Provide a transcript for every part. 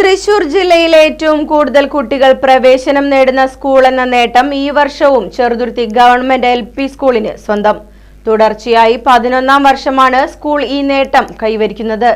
Thrissur ജില്ലയിലെ ഏറ്റവും കൂടുതൽ കുട്ടികൾ പ്രവേശനം നേടുന്ന സ്കൂൾ എന്ന നേട്ടം ഈ വർഷവും ചെറുതുരുത്തി ഗവൺമെന്റ് എൽ പി സ്കൂളിന് സ്വന്തം. തുടർച്ചയായി പതിനൊന്നാം വർഷമാണ് സ്കൂൾ ഈ നേട്ടം കൈവരിക്കുന്നത്.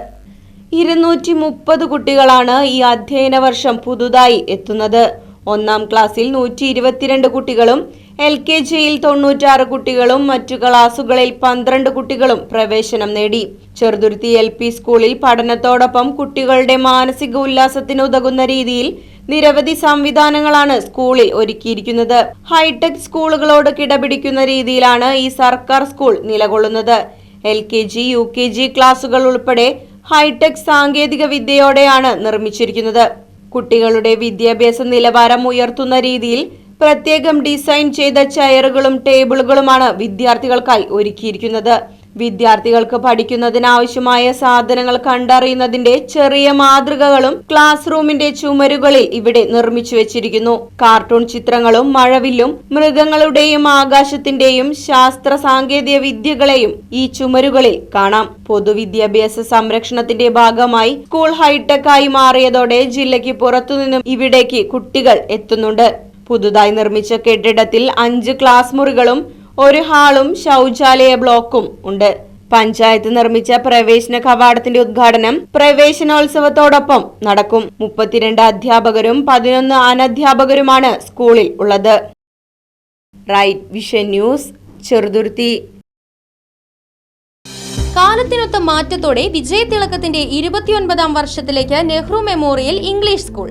ഇരുന്നൂറ്റി മുപ്പത് കുട്ടികളാണ് ഈ അധ്യയന വർഷം പുതുതായി എത്തുന്നത്. ഒന്നാം ക്ലാസ്സിൽ നൂറ്റി ഇരുപത്തിരണ്ട് കുട്ടികളും എൽ കെ ജിയിൽ തൊണ്ണൂറ്റാറ് കുട്ടികളും മറ്റു ക്ലാസുകളിൽ പന്ത്രണ്ട് കുട്ടികളും പ്രവേശനം നേടി. ചെറുതുരുത്തി എൽ പി സ്കൂളിൽ പഠനത്തോടൊപ്പം കുട്ടികളുടെ മാനസിക ഉല്ലാസത്തിന് ഉതകുന്ന രീതിയിൽ നിരവധി സംവിധാനങ്ങളാണ് സ്കൂളിൽ ഒരുക്കിയിരിക്കുന്നത്. ഹൈടെക് സ്കൂളുകളോട് കിടപിടിക്കുന്ന രീതിയിലാണ് ഈ സർക്കാർ സ്കൂൾ നിലകൊള്ളുന്നത്. L K G U K G ക്ലാസുകൾ ഉൾപ്പെടെ ഹൈടെക് സാങ്കേതിക വിദ്യയോടെയാണ് നിർമ്മിച്ചിരിക്കുന്നത്. കുട്ടികളുടെ വിദ്യാഭ്യാസ നിലവാരം ഉയർത്തുന്ന രീതിയിൽ പ്രത്യേകം ഡിസൈൻ ചെയ്ത ചെയറുകളും ടേബിളുകളുമാണ് വിദ്യാർത്ഥികൾക്കായി ഒരുക്കിയിരിക്കുന്നത്. വിദ്യാർത്ഥികൾക്ക് പഠിക്കുന്നതിനാവശ്യമായ സാധനങ്ങൾ കണ്ടറിയുന്നതിന്റെ ചെറിയ മാതൃകകളും ക്ലാസ് റൂമിന്റെ ചുമരുകളിൽ ഇവിടെ നിർമ്മിച്ചു വെച്ചിരിക്കുന്നു. കാർട്ടൂൺ ചിത്രങ്ങളും മഴവില്ലും മൃഗങ്ങളുടെയും ആകാശത്തിന്റെയും ശാസ്ത്ര സാങ്കേതിക വിദ്യകളെയും ഈ ചുമരുകളിൽ കാണാം. പൊതുവിദ്യാഭ്യാസ സംരക്ഷണത്തിന്റെ ഭാഗമായി സ്കൂൾ ഹൈടെക് ആയി മാറിയതോടെ ജില്ലയ്ക്ക് പുറത്തുനിന്നും ഇവിടേക്ക് കുട്ടികൾ എത്തുന്നുണ്ട്. പുതുതായി നിർമ്മിച്ച കെട്ടിടത്തിൽ അഞ്ച് ക്ലാസ് മുറികളും ഒരു ഹാളും ശൗചാലയ ബ്ലോക്കും ഉണ്ട്. പഞ്ചായത്ത് നിർമ്മിച്ച പ്രവേശന കവാടത്തിന്റെ ഉദ്ഘാടനം പ്രവേശനോത്സവത്തോടൊപ്പം നടക്കും. മുപ്പത്തിരണ്ട് അധ്യാപകരും പതിനൊന്ന് അനധ്യാപകരുമാണ് സ്കൂളിൽ ഉള്ളത്. Right vision news Cheruthuruthy. കാലത്തിനൊത്ത മാറ്റത്തോടെ വിജയതിളക്കത്തിന്റെ ഇരുപത്തിയൊൻപതാം വർഷത്തിലേക്ക് നെഹ്റു മെമ്മോറിയൽ ഇംഗ്ലീഷ് സ്കൂൾ.